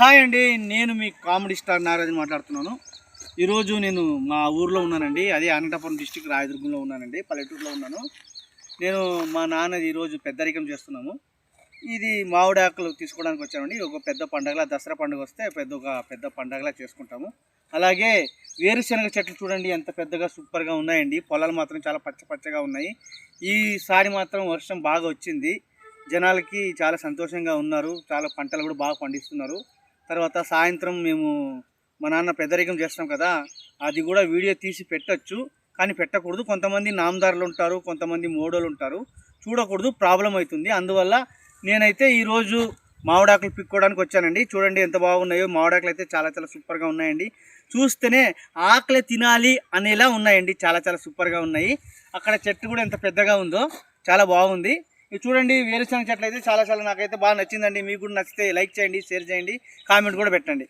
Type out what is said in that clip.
Hi అండి నేను మీ comedy star నారాజన్ మాట్లాడుతున్నాను. ఈరోజు నేను మా ఊర్లో ఉన్నానండి అదే అనంతపురం డిస్టిక్ రాయదుర్గంలో ఉన్నానండి పల్లెటూరులో ఉన్నాను. నేను మా నాన్నది ఈరోజు పెద్దరికం చేస్తున్నాము. ఇది మామిడి ఆకులు తీసుకోవడానికి వచ్చామండి ఒక పెద్ద పండగలా దసరా పండుగ వస్తే పెద్ద ఒక పెద్ద పండగలా చేసుకుంటాము. అలాగే వేరుశనగ చెట్లు చూడండి ఎంత పెద్దగా సూపర్గా ఉన్నాయండి. పొలాలు మాత్రం చాలా పచ్చ పచ్చగా ఉన్నాయి. ఈసారి మాత్రం వర్షం బాగా వచ్చింది. జనాలకి చాలా సంతోషంగా ఉన్నారు చాలా పంటలు కూడా బాగా పండిస్తున్నారు. తర్వాత సాయంత్రం మేము మా నాన్న పెద్దరికం చేస్తాం కదా అది కూడా వీడియో తీసి పెట్టచ్చు. కానీ పెట్టకూడదు. కొంతమంది నామదారులు ఉంటారు కొంతమంది మోడోలు ఉంటారు. చూడకూడదు ప్రాబ్లం అవుతుంది. అందువల్ల నేనైతే ఈరోజు మామిడాకులు పిక్కోవడానికి వచ్చానండి. చూడండి ఎంత బాగున్నాయో. మామిడాకులు అయితే చాలా చాలా సూపర్గా ఉన్నాయండి. చూస్తేనే ఆకలే తినాలి అనేలా ఉన్నాయండి. చాలా చాలా సూపర్గా ఉన్నాయి. అక్కడ చెట్టు కూడా ఎంత పెద్దగా ఉందో చాలా బాగుంది. ఇది చూడండి వేరుశనగ చెట్లు అయితే చాలా చాలా నాకైతే బాగా నచ్చిందండి. మీకు కూడా నచ్చితే లైక్ చేయండి షేర్ చేయండి కామెంట్ కూడా పెట్టండి.